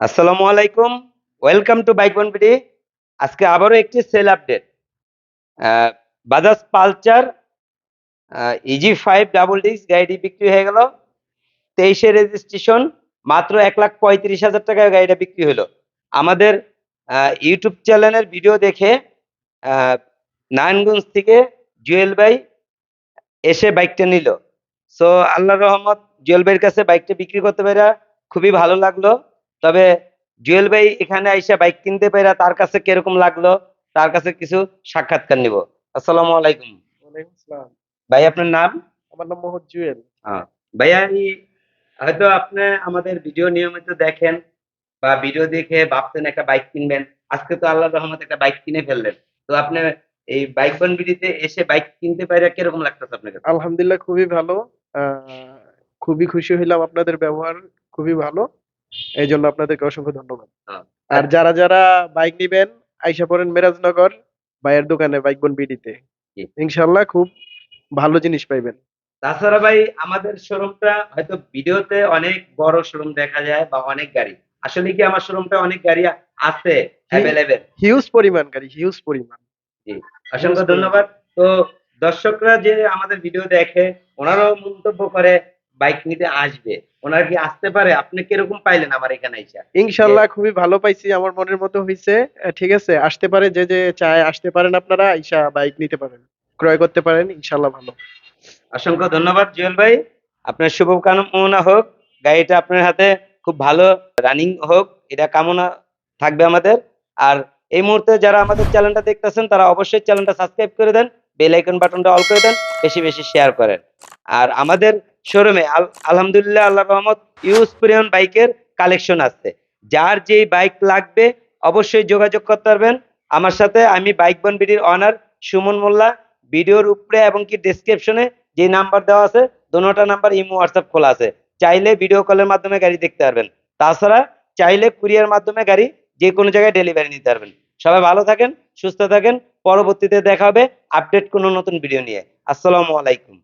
আসসালামু আলাইকুম। Welcome to bike one BD আজকে আবারও একটি sale update Bajaj Pulsar easy five double disc গাড়িটি বিক্রি হয়ে গেল। তেইশে রেজিস্ট্রেশন মাত্র এক লাখ পঁয়ত্রিশ হাজার টাকায় গাড়িটা বিক্রি হলো। আমাদের ইউটিউব চ্যানেলের ভিডিও দেখে নারায়ণগঞ্জ থেকে জুয়েল ভাই এসে বাইকটা নিল। সো আল্লাহ রহমত, জুয়েল ভাইয়ের কাছে বাইকটা বিক্রি করতে পেরে খুবই ভালো লাগল। তবে জুয়েল ভাই এখানে আইসা বাইক কিনতে পেরে তার কাছে কীরকম লাগল? তার কাছে কিছু সাক্ষাৎকার নিব। আসসালামু আলাইকুম। ভাই আপনার নাম? আমার নাম মোহাম্মদ জুয়েল। ভাইয়া হয়তো আপনি আমাদের ভিডিও নিয়মিত দেখেন বা ভিডিও দেখে ভাবতেন একটা বাইক কিনবেন। আজকে তো আল্লাহ রহমত একটা বাইক কিনে ফেললেন। তো আপনি এই বাইক বনবিডিতে এসে বাইক কিনতে পারে কীরকম লাগতেছে আপনার কাছে? আলহামদুলিল্লাহ খুবই ভালো। আহ, খুবই খুশি হইলাম আপনাদের ব্যবহার খুবই ভালো। এই জন্য আপনাদেরকে অসংখ্য ধন্যবাদ। হ্যাঁ। আর যারা যারা বাইক নিবেন আইসা পড়েন মিরাজনগর ভাইয়ের দোকানে বাইক বন বিডিতে। ইনশাল্লাহ খুব ভালো জিনিস পাইবেন। তাছাড়া ভাই আমাদের শোরুমটা হয়তো ভিডিওতে অনেক বড় শোরুম দেখা যায় বা অনেক গাড়ি। আসলে কি আমার শোরুমটা অনেক গাড়ি আছে অ্যাভেলেবেল হিউজ পরিমাণ গাড়ি হিউজ পরিমাণ। অসংখ্য ধন্যবাদ। তো দর্শকরা যে আমাদের ভিডিও দেখে ওনারাও মন্তব্য করে বাইক নিতে আসবে। ওনারা কি আসতে পারে? আপনি কীরকম পাইলেন আমার এখানে আইসা? ইনশাল্লাহ খুবই ভালো পাইছি আমার মনের মতো হয়েছে ঠিক আছে আসতে পারে যে যে চায় আসতে পারেন আপনারা আইসা বাইক নিতে পারেন ক্রয় করতে পারেন ইনশাল্লাহ ভালো। অসংখ্য ধন্যবাদ জুয়েল ভাই। আপনার শুভ কামনা হোক গাড়িটা আপনার হাতে খুব ভালো রানিং হোক এটা কামনা থাকবে আমাদের। আর এই মুহূর্তে যারা আমাদের চ্যানেলটা দেখতেছেন তারা অবশ্যই চ্যানেলটা সাবস্ক্রাইব করে দেন বেল আইকন বাটনটা অল করে দেন বেশি বেশি শেয়ার করেন। আর আমাদের শোরুমে। আলহামদুলিল্লাহ, আল্লাহ রহমত, ইউজ পরিমাণ বাইকের কালেকশন আছে। যার যেই বাইক লাগবে, অবশ্যই যোগাযোগ করতে পারবেন। আমার সাথে আমি বাইক বন বিডির অনার সুমন মোল্লা। ভিডিওর উপরে এবং কি ডেসক্রিপশনে যে নাম্বার দেওয়া আছে দোনোটা নাম্বার ইমো হোয়াটসঅ্যাপ খোলা আছে। চাইলে ভিডিও কলের মাধ্যমে গাড়ি দেখতে পারবেন। তাছাড়া চাইলে কুরিয়ার মাধ্যমে গাড়ি যে কোনো জায়গায় ডেলিভারি নিতে পারবেন। সবাই ভালো থাকেন, সুস্থ থাকেন। পরবর্তীতে দেখা হবে আপডেট কোনো নতুন ভিডিও নিয়ে। আসসালামু আলাইকুম।